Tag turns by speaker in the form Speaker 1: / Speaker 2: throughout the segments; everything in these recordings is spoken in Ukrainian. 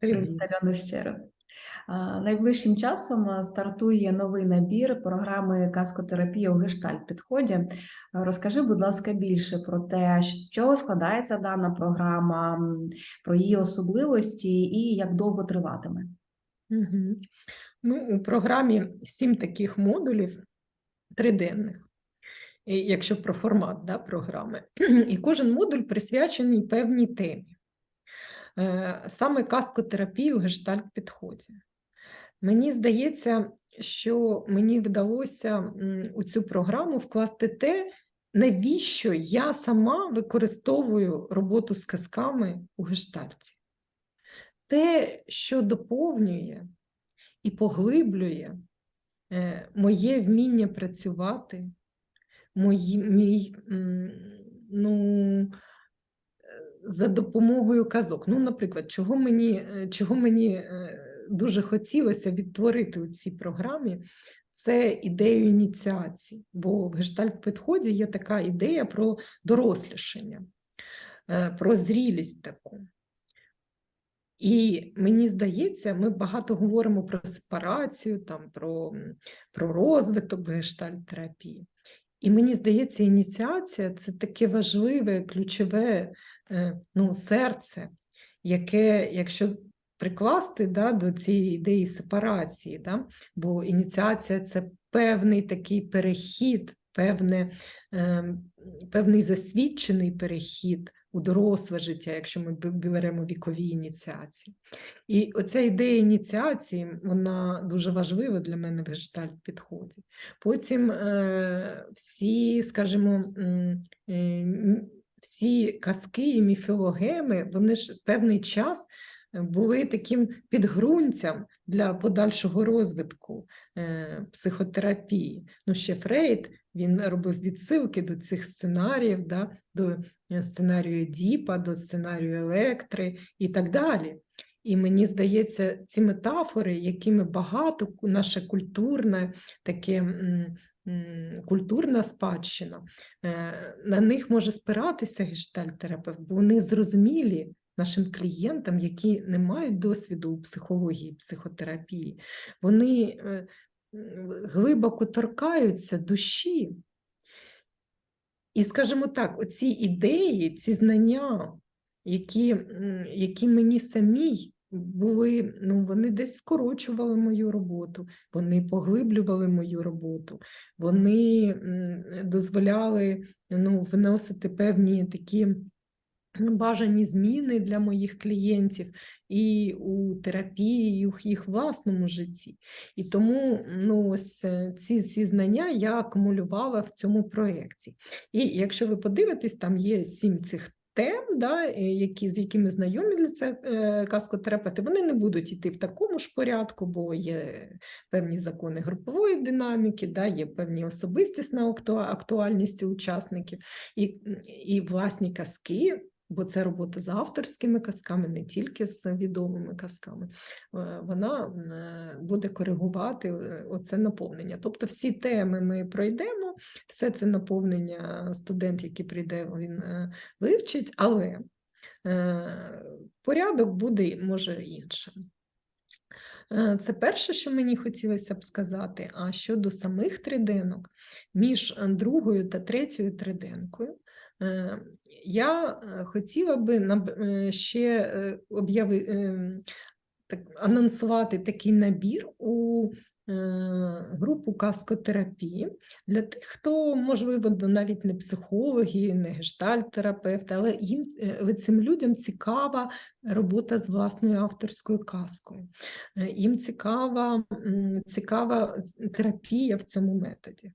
Speaker 1: Привіт, ще раз. Найближчим часом стартує новий набір програми каскотерапія у гештальт підході. Розкажи, будь ласка, більше про те, з чого складається дана програма, про її особливості і як довго триватиме.
Speaker 2: Угу. Ну, у програмі сім таких модулів триденних, якщо про формат да, програми. І кожен модуль присвячений певній темі. Е, Саме каскотерапії у гештальт підході. Мені здається, що мені вдалося у цю програму вкласти те, навіщо я сама використовую роботу з казками у гештальті. Те, що доповнює і поглиблює е, моє вміння працювати, мої, мій, ну, за допомогою казок. Ну, наприклад, чого мені, е, чого мені е, дуже хотілося відтворити у цій програмі, це ідею ініціації, бо в гештальт-підході є така ідея про дорослішання, е, про зрілість таку. І мені здається, ми багато говоримо про сепарацію, там, про, про розвиток гештальт-терапії. І мені здається, ініціація це таке важливе, ключове е, ну, серце, яке, якщо прикласти да, до цієї ідеї сепарації, да, бо ініціація це певний такий перехід, певне, е, певний засвідчений перехід у доросле життя, якщо ми беремо вікові ініціації. І оця ідея ініціації, вона дуже важлива для мене в гештальт підході. Потім е, всі, скажімо, е, всі казки і міфологеми, вони ж певний час були таким підґрунтям для подальшого розвитку е, психотерапії. Ну, ще Фрейд він робив відсилки до цих сценаріїв, да, до е, сценарію Діпа, до сценарію Електри і так далі. І мені здається, ці метафори, якими багато ку- наше культурне, таке культурна спадщина, е, на них може спиратися гештальт-терапевт, бо вони зрозумілі нашим клієнтам, які не мають досвіду у психології, психотерапії. Вони е, глибоко торкаються душі. І, скажімо так, оці ідеї, ці знання, які, які мені самій були, ну, вони десь скорочували мою роботу, вони поглиблювали мою роботу, вони дозволяли ну, вносити певні такі бажані зміни для моїх клієнтів і у терапії, і у їх власному житті. І тому ну, ось е, ці, ці знання я акумулювала в цьому проєкті. І якщо ви подивитесь, там є сім цих тем, да, е, які, з якими знайомі це е, каскотерапевти, вони не будуть йти в такому ж порядку, бо є певні закони групової динаміки, да, є певні особистісна актуальність учасників і, і власні казки. Бо це робота з авторськими казками, не тільки з відомими казками. е, Вона е, буде коригувати е, оце наповнення. Тобто всі теми ми пройдемо, все це наповнення студент, який прийде, він вивчить, але порядок буде може іншим. Це перше, що мені хотілося б сказати. А щодо самих триденок, між другою та третьою триденкою, я е, хотіла би е, ще е, обяви, так, анонсувати такий набір у е, групу каскотерапії для тих, хто, можливо, навіть не психологи, не гештальт-терапевти, але їм е, цим людям цікава робота з власною авторською казкою. Е, Їм цікава, цікава терапія в цьому методі.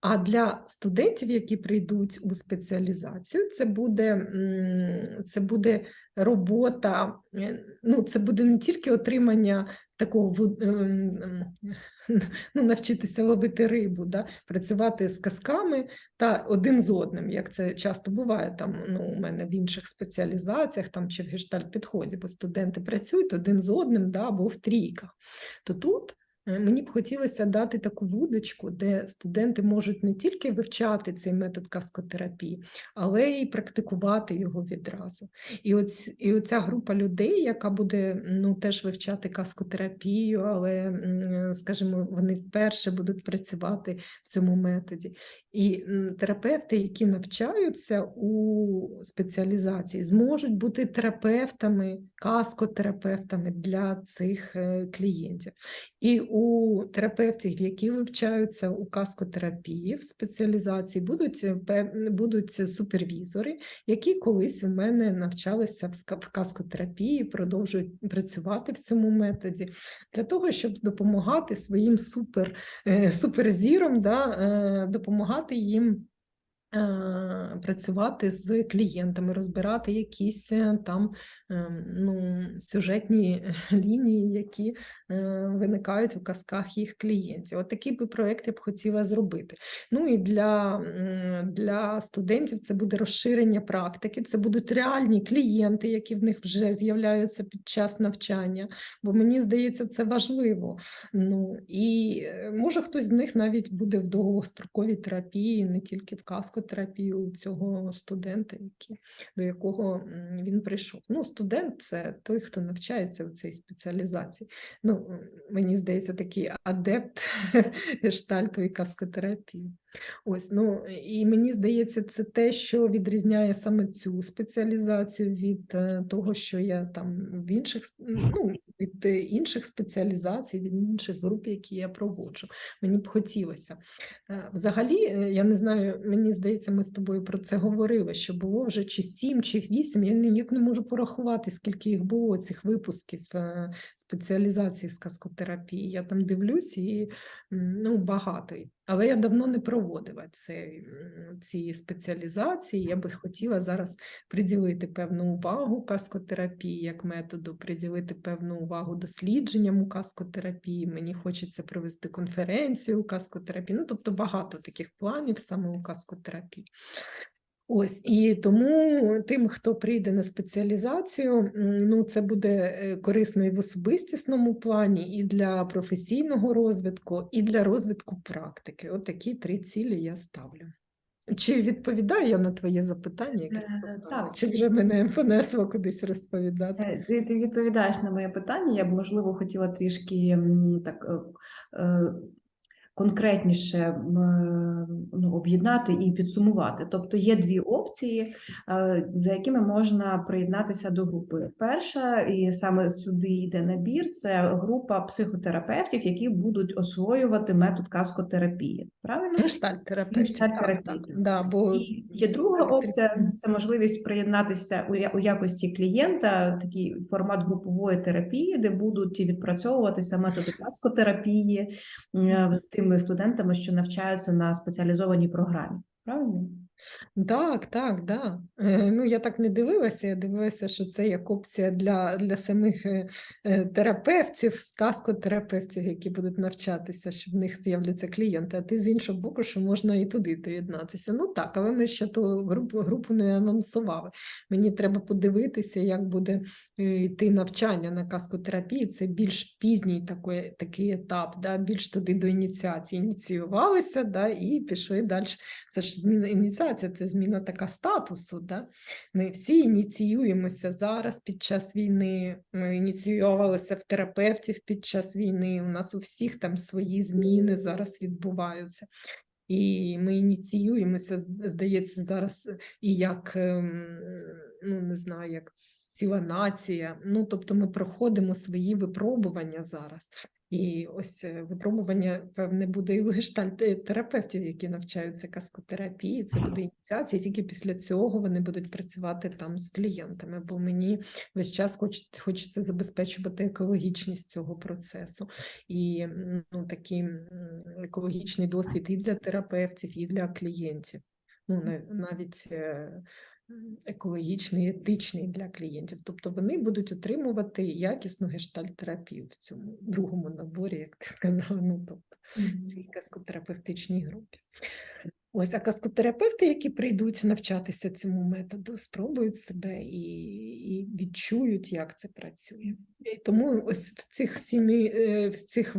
Speaker 2: А для студентів, які прийдуть у спеціалізацію, це буде, це буде робота, е, ну, це буде не тільки отримання такого ем, ем, ну, навчитися ловити рибу, да, працювати з казками та один з одним, як це часто буває там, ну, у мене в інших спеціалізаціях там, чи в гештальт підході, бо студенти працюють один з одним да, або в трійках. То тут Мені б хотілося дати таку вудочку, де студенти можуть не тільки вивчати цей метод каскотерапії, але й практикувати його відразу. І, оць, і оця група людей, яка буде ну, теж вивчати каскотерапію, але, скажімо, вони вперше будуть працювати в цьому методі. І терапевти, які навчаються у спеціалізації, зможуть бути терапевтами, каскотерапевтами для цих е, клієнтів. І у терапевтів, які вивчаються у каскотерапії в спеціалізації, будуть, е, будуть супервізори, які колись у мене навчалися в каскотерапії, продовжують працювати в цьому методі для того, щоб допомагати своїм супер, е, суперзіром, да, допомагати їм. Е, Працювати з клієнтами, розбирати якісь е, там ем, ну, сюжетні лінії, які е, виникають у казках їх клієнтів. От такий би проєкт я б хотіла зробити. Ну і для, для студентів це буде розширення практики, це будуть реальні клієнти, які в них вже з'являються під час навчання, бо мені здається, це важливо. Ну і може хтось з них навіть буде в довгостроковій терапії, не тільки в каскотерапії у цього студента, який, до якого він прийшов. Ну, студент це той, хто навчається у цій спеціалізації. Ну, мені здається, такий адепт гештальту і каскотерапії. Ось, ну і мені здається, це те, що відрізняє саме цю спеціалізацію від е, того, що я там в інших ну, від інших спеціалізацій, від інших груп, які я проводжу. Мені б хотілося. Е, Взагалі, е, я не знаю, мені здається, ми з тобою про це говорили, що було вже чи сім, чи вісім. Я ніяк не можу порахувати, скільки їх було цих випусків е, спеціалізації з каскотерапії. Я там дивлюсь і ну, багато. Але я давно не проводила цей, ці спеціалізації. Я би хотіла зараз приділити певну увагу каскотерапії як методу, приділити певну увагу дослідженням у каскотерапії. Мені хочеться провести конференцію у каскотерапії. Ну, тобто багато таких планів саме у каскотерапії. Ось і тому тим, хто прийде на спеціалізацію, ну це буде е, корисно і в особистісному плані, і для професійного розвитку, і для розвитку практики. От такі три цілі я ставлю. Чи відповідаю я на твоє запитання, яке ти
Speaker 1: Е,
Speaker 2: поставила? Чи вже мене понесло кудись розповідати?
Speaker 1: Е, Ти, ти відповідаєш на моє питання. Я б, можливо, хотіла трішки так конкретніше ну, об'єднати і підсумувати. Тобто є дві опції, е, за якими можна приєднатися до групи. Перша, і саме сюди йде набір, це група психотерапевтів, які будуть освоювати метод каскотерапії. Правильно?
Speaker 2: Так, так, да, бо
Speaker 1: І є друга опція це можливість приєднатися у, якості клієнта, такий формат групової терапії, де будуть відпрацьовуватися методи каскотерапії е, тими студентами, що навчаються на спеціалізованій програмі. Правильно?
Speaker 2: Так, так, да. Е, Ну, я так не дивилася, я дивилася, що це як опція для, для самих е, е, терапевтів, сказкотерапевтів, які будуть навчатися, що в них з'являться клієнти, а ти з іншого боку, що можна і туди доєднатися. Ну так, але ми ще ту групу, групу не анонсували. Мені треба подивитися, як буде е, йти навчання на каскотерапії. Це більш пізній такий, такий етап, да, більш туди до ініціації. Ініціювалися да, і пішли далі. Це ж зміна ініціація, це зміна така статусу. Да? Ми всі ініціюємося зараз під час війни. Ми ініціювалися в терапевтів під час війни. У нас у всіх там свої зміни зараз відбуваються. І ми ініціюємося, здається, зараз і як ем, ну не знаю, як ціла нація. Ну тобто, ми проходимо свої випробування зараз. І ось е, випробування, певне, буде і у гештальт-терапевтів, які навчаються каскотерапії. Це буде ініціація. Тільки після цього вони будуть працювати там з клієнтами. Бо мені весь час хочеться, хочеться забезпечувати екологічність цього процесу і ну, такий екологічний досвід і для терапевтів, і для клієнтів. Ну, на- навіть е, екологічний, етичний для клієнтів. Тобто вони будуть отримувати якісну гештальт-терапію в цьому другому наборі, як ти сказала, ну тобто в цій казкотерапевтичній групі. Ось, а каскотерапевти, які прийдуть навчатися цьому методу, спробують себе і, і відчують, як це працює. І тому ось в цих сімі, е, в цих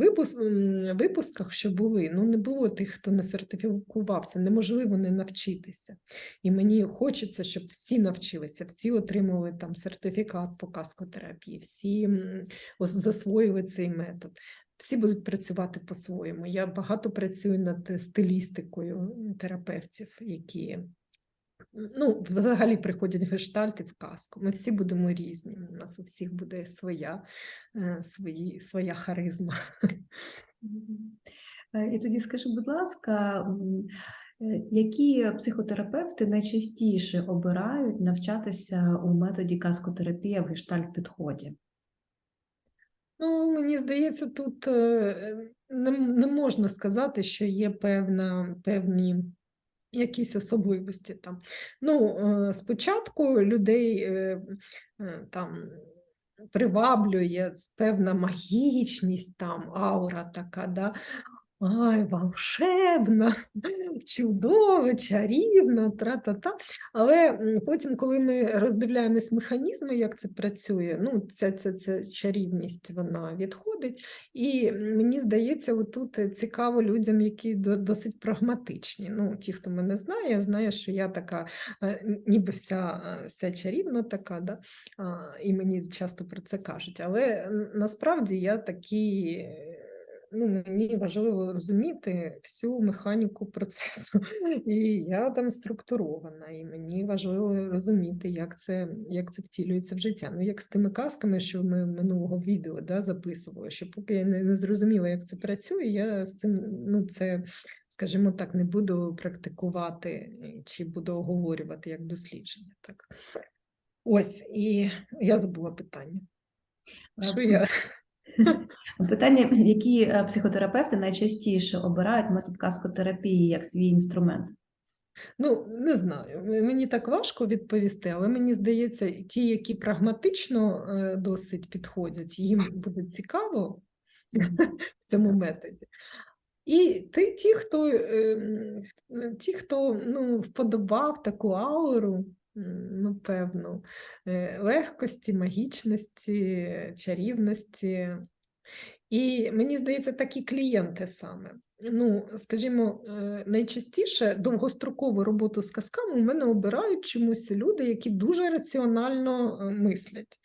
Speaker 2: випусках, що були, ну не було тих, хто не сертифікувався, неможливо не навчитися. І мені хочеться, щоб всі навчилися, всі отримали там сертифікат по каскотерапії, всі засвоїли цей метод. Всі будуть працювати по-своєму. Я багато працюю над стилістикою терапевтів, які ну, взагалі приходять в гештальт і в казку. Ми всі будемо різні. У нас у всіх буде своя, е, свої, своя харизма.
Speaker 1: Е, І тоді скажи, будь ласка, е, які психотерапевти найчастіше обирають навчатися у методі каскотерапія в гештальт-підході?
Speaker 2: Ну, мені здається, тут е, не, не можна сказати, що є певна, певні якісь особливості там. Ну, е, спочатку людей е, там приваблює певна магічність, там аура така, да? Ай, волшебна, чудово, чарівно, тра-та-та. Але потім, коли ми роздивляємось механізми, як це працює, ну, ця, ця, ця чарівність вона відходить. І мені здається, отут цікаво людям, які досить прагматичні. Ну, ті, хто мене знає, знає, що я така, е, ніби вся, е, вся чарівна така, да? і мені часто про це кажуть. Але насправді я такий. Ну, мені важливо розуміти всю механіку процесу, і я там структурована, і мені важливо розуміти, як це, як це втілюється в життя. Ну, як з тими казками, що ми минулого відео да, записували, що поки я не, не зрозуміла, як це працює, я з цим, ну, це, скажімо так, не буду практикувати чи буду оговорювати як дослідження. Так. Ось, і я забула питання. Що я?
Speaker 1: Питання, які е, психотерапевти найчастіше обирають метод каскотерапії як свій інструмент?
Speaker 2: Ну, не знаю, мені так важко відповісти, але мені здається, ті, які прагматично е, досить підходять, їм буде цікаво в цьому методі. І ти, ті, хто, е, ті, хто ну, вподобав таку ауру, ну, певну, е, легкості, магічності, чарівності. І мені здається, такі клієнти саме. Ну, скажімо, е, найчастіше довгострокову роботу з казками у мене обирають чомусь люди, які дуже раціонально е, мислять.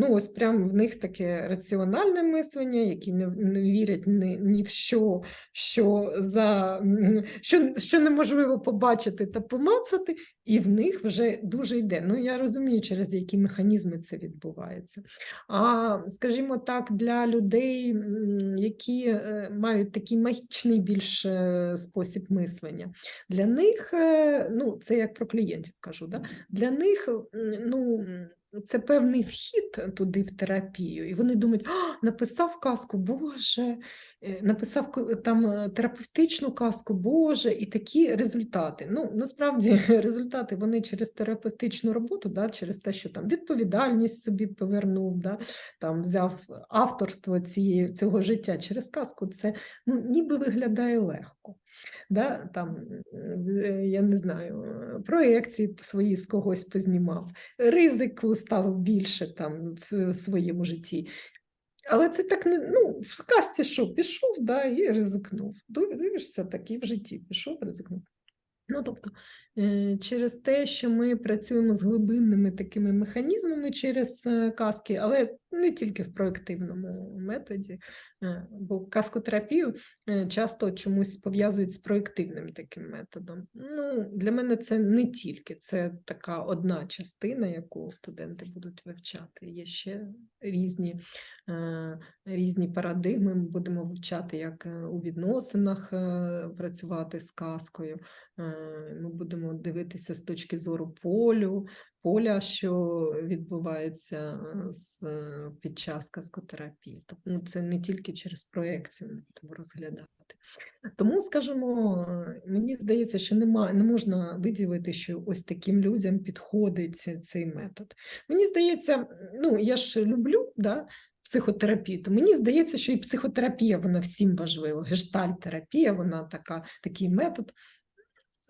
Speaker 2: Ну, ось прям в них таке раціональне мислення, які не, не вірять ні, ні в що, що, за, що, що неможливо побачити та помацати, і в них вже дуже йде. Ну, я розумію, через які механізми це відбувається. А скажімо так, для людей, які е, мають такий магічний більш е, спосіб мислення, для них, е, ну, це як про клієнтів кажу, да? для них ну, це певний вхід туди в терапію, і вони думають, а, написав казку, Боже, е, написав там е, терапевтичну казку, Боже, і такі результати. Ну, насправді результати вони через терапевтичну роботу, да, через те, що там відповідальність собі повернув, да, там взяв авторство цієї, цього життя через казку, це ну, ніби виглядає легко. Да, там, е, я не знаю, проекції свої з когось познімав, ризику став більше там в своєму житті. Але це так не ну, в казці що, пішов да, і ризикнув. Дивишся, так і в житті пішов, ризикнув. Ну, тобто, е, через те, що ми працюємо з глибинними такими механізмами через е, казки, але не тільки в проєктивному методі, е, бо казкотерапію е, часто чомусь пов'язують з проєктивним таким методом. Ну, для мене це не тільки, це така одна частина, яку студенти будуть вивчати. Є ще різні, е, різні парадигми. Ми будемо вивчати, як у відносинах працювати з казкою. Ми будемо дивитися з точки зору полю, поля, що відбувається е, з, е, під час казкотерапії. Тобто ну, це не тільки через проекцію ми будемо розглядати. Тому, скажімо, е, мені здається, що нема, не можна виділити, що ось таким людям підходить цей метод. Мені здається, ну я ж люблю да, психотерапію, то мені здається, що і психотерапія вона всім важлива. Гештальтерапія, вона така, такий метод.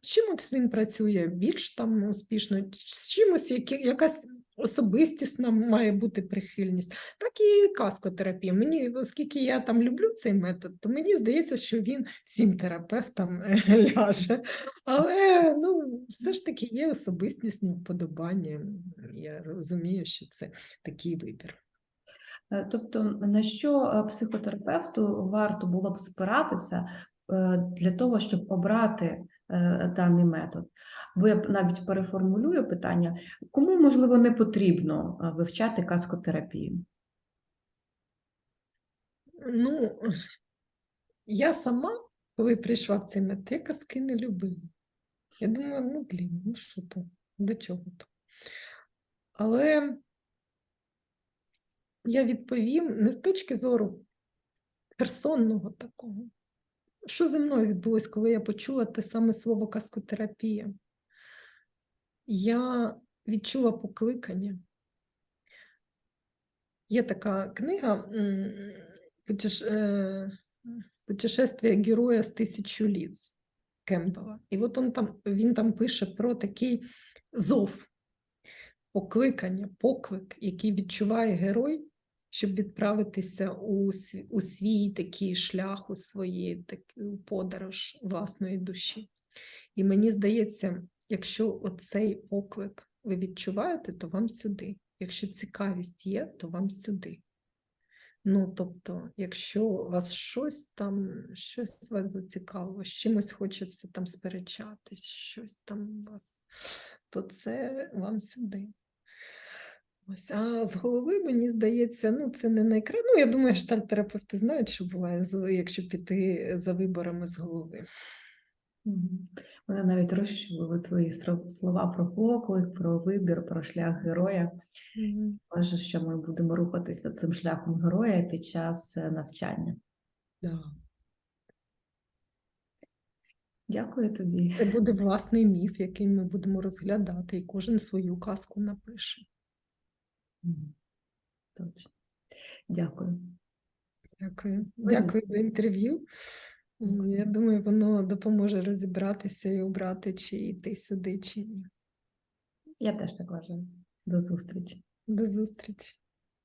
Speaker 2: Чимось він працює більш там успішно, з чимось, якась особистісна має бути прихильність, так і каскотерапія. Мені, оскільки я там люблю цей метод, то мені здається, що він всім терапевтам е, ляже. Але ну, все ж таки є особистісні вподобання. Я розумію, що це такий вибір.
Speaker 1: Е, Тобто, на що е, психотерапевту варто було б спиратися для того, щоб обрати даний метод? Бо я навіть переформулюю питання, кому, можливо, не потрібно е, вивчати каскотерапію?
Speaker 2: Ну, я сама, коли прийшла в цей метод, казки не любила. Я думаю, ну блін, ну що то, до чого то. Але я відповім не з точки зору персонного такого. Що зі мною відбулось, коли я почула те саме слово каскотерапія? Я відчула покликання. Є така книга е, Путешествие героя з тисячу літ Кемпбелла. І от он там, він там пише про такий зов, покликання, поклик, який відчуває герой, щоб відправитися у, свій- у свій такий шлях, у свої таку подорож власної душі. І мені здається, якщо оцей поклик ви відчуваєте, то вам сюди. Якщо цікавість є, то вам сюди. Ну, тобто, якщо вас щось там, щось вас зацікавило, з чимось хочеться там сперечатись, щось там у вас, то це вам сюди. Ось, а з голови, мені здається, ну це не найкраще. Ну, я думаю, штальтерапевти знають, що буває, якщо піти за виборами з голови.
Speaker 1: Мене навіть розчулили твої слова про поклик, про вибір, про шлях героя. Бачу, що ми будемо рухатися цим шляхом героя під час е, навчання.
Speaker 2: Да.
Speaker 1: Дякую тобі.
Speaker 2: Це буде власний міф, який ми будемо розглядати, і кожен свою казку напише.
Speaker 1: Точно. Дякую.
Speaker 2: Дякую. Дякую за інтерв'ю. Я думаю, воно допоможе розібратися і обрати, чи йти сюди, чи ні.
Speaker 1: Я теж так вважаю. До зустрічі.
Speaker 2: До зустрічі.